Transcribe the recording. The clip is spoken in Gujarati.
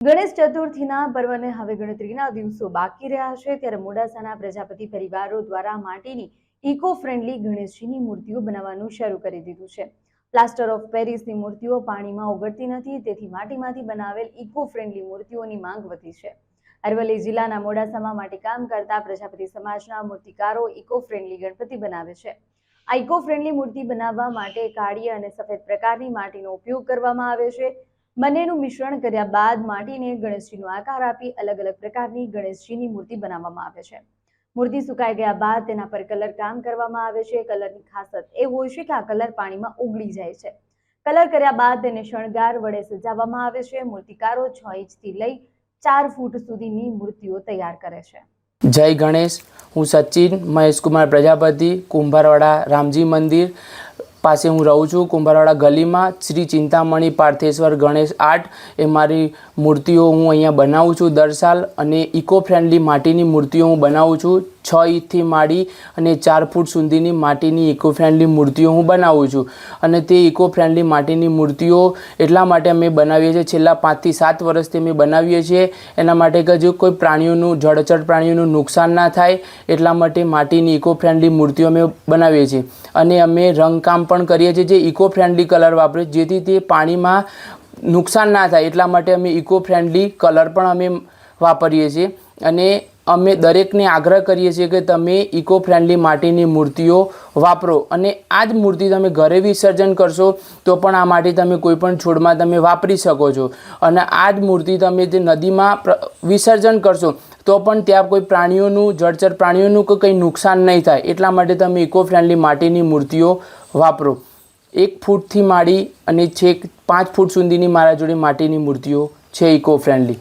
ગણેશ ચતુર્થીના પર્વને હવે ગણતરીના દિવસો બાકી રહ્યા છે ત્યારે મોડાસાના પ્રજાપતિ પરિવારો દ્વારા માટીની ઇકો ફ્રેન્ડલી ગણેશજીની મૂર્તિઓ બનાવવાનું શરૂ કરી દીધું છે. પ્લાસ્ટર ઓફ પેરિસની મૂર્તિઓ પાણીમાં ઓગળતી નથી, તેથી માટીમાંથી બનાવેલ ઇકો ફ્રેન્ડલી મૂર્તિઓની માંગ વધી છે. અરવલ્લી જિલ્લાના મોડાસામાં માટીકામ કરતા પ્રજાપતિ સમાજના મૂર્તિકારો ઇકો ફ્રેન્ડલી ગણપતિ બનાવે છે. આ ઇકો ફ્રેન્ડલી મૂર્તિ બનાવવા માટે કાળી અને સફેદ પ્રકારની માટીનો ઉપયોગ કરવામાં આવે છે. બંનેનું મિશ્રણ કર્યા બાદ માટીને ગણેશજીનો આકાર આપી અલગ અલગ પ્રકારની ગણેશજીની મૂર્તિ બનાવવામાં આવે છે. મૂર્તિ સુકાઈ ગયા બાદ તેના પર કલર કામ કરવામાં આવે છે. કલરની ખાસત એ હોય છે કે આ કલર પાણીમાં ઓગળી જાય છે. કલર કર્યા બાદ તેને શણગાર વડે સજાવવામાં આવે છે. મૂર્તિકારો છ ઇંચથી લઈ ચાર ફૂટ સુધીની મૂર્તિઓ તૈયાર કરે છે. જય ગણેશ. હું સચિન, મહેશકુમાર પ્રજાપતિ, કુંભારવાડા, રામજી મંદિર પાસે હું રહું છું, કુંભારવાડા ગલીમાં શ્રી ચિંતામણી પાર્થેશ્વર ગણેશ આર્ટ. એ મારી મૂર્તિઓ હું અહીંયા બનાવું છું દર સાલ અને ઇકો ફ્રેન્ડલી માટીની મૂર્તિઓ હું બનાવું છું. છ ઇંચથી માંડી અને ચાર ફૂટ સુધીની માટીની ઇકો ફ્રેન્ડલી મૂર્તિઓ હું બનાવું છું. અને તે ઇકો ફ્રેન્ડલી માટીની મૂર્તિઓ એટલા માટે અમે બનાવીએ છીએ. છેલ્લા પાંચથી સાત વર્ષથી અમે બનાવીએ છીએ. એના માટે કે કોઈ પ્રાણીઓનું, જળચર પ્રાણીઓનું નુકસાન ના થાય, એટલા માટે માટીની ઇકો ફ્રેન્ડલી મૂર્તિઓ અમે બનાવીએ છીએ. અને અમે રંગકામ પણ કરીએ છીએ જે ઇકો ફ્રેન્ડલી કલર વાપરીએ જેથી તે પાણીમાં નુકસાન ના થાય. એટલા માટે અમે ઇકો ફ્રેન્ડલી કલર પણ અમે વાપરીએ છીએ. અને અમે દરેકને આગ્રહ કરીએ છીએ કે તમે ઇકો ફ્રેન્ડલી માટીની મૂર્તિઓ વાપરો. અને આ જ મૂર્તિ તમે ઘરે વિસર્જન કરશો, તો પણ આ માટી તમે કોઈ પણ છોડમાં તમે વાપરી શકો છો. અને આ જ મૂર્તિ તમે જે નદીમાં વિસર્જન કરશો, તો પણ ત્યાં કોઈ પ્રાણીઓનું, જળચર પ્રાણીઓનું કે કંઈ નુકસાન નહીં થાય. એટલા માટે તમે ઇકો ફ્રેન્ડલી માટીની મૂર્તિઓ વાપરો. એક ફૂટથી માંડી અને છેક પાંચ ફૂટ સુધીની મારા જોડે માટીની મૂર્તિઓ છે ઇકો ફ્રેન્ડલી